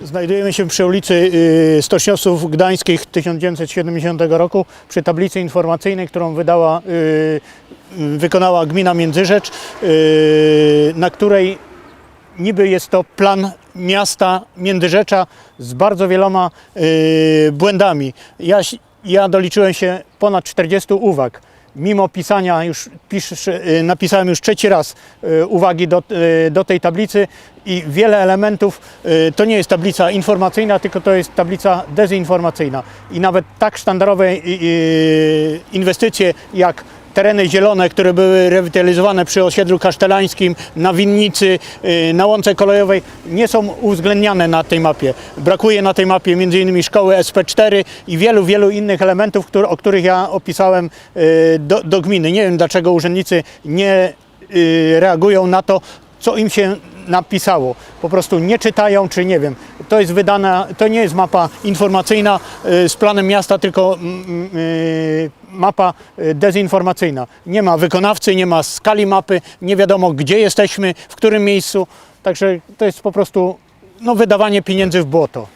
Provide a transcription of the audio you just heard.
Znajdujemy się przy ulicy y, Stoczniowców Gdańskich 1970 roku przy tablicy informacyjnej, którą wydała, y, wykonała gmina Międzyrzecz, y, na której niby jest to plan miasta Międzyrzecza z bardzo wieloma błędami. Ja, ja doliczyłem się ponad 40 uwag. Mimo pisania już pisz, y, napisałem już trzeci raz y, uwagi do, y, do tej tablicy i wiele elementów to nie jest tablica informacyjna, tylko to jest tablica dezinformacyjna. I nawet tak sztandarowe inwestycje jak tereny zielone, które były rewitalizowane przy osiedlu kasztelańskim, na winnicy, y, na łące kolejowej, nie są uwzględniane na tej mapie. Brakuje na tej mapie m.in. szkoły SP4 i wielu, wielu innych elementów, o których ja opisałem y, do, do gminy. Nie wiem, dlaczego urzędnicy nie y, reagują na to, co im się napisało. Po prostu nie czytają, czy nie wiem. To jest wydana, to nie jest mapa informacyjna y, z planem miasta, tylko mm, y, mapa y, dezinformacyjna. Nie ma wykonawcy, nie ma skali mapy, nie wiadomo gdzie jesteśmy, w którym miejscu. Także to jest po prostu no, wydawanie pieniędzy w błoto.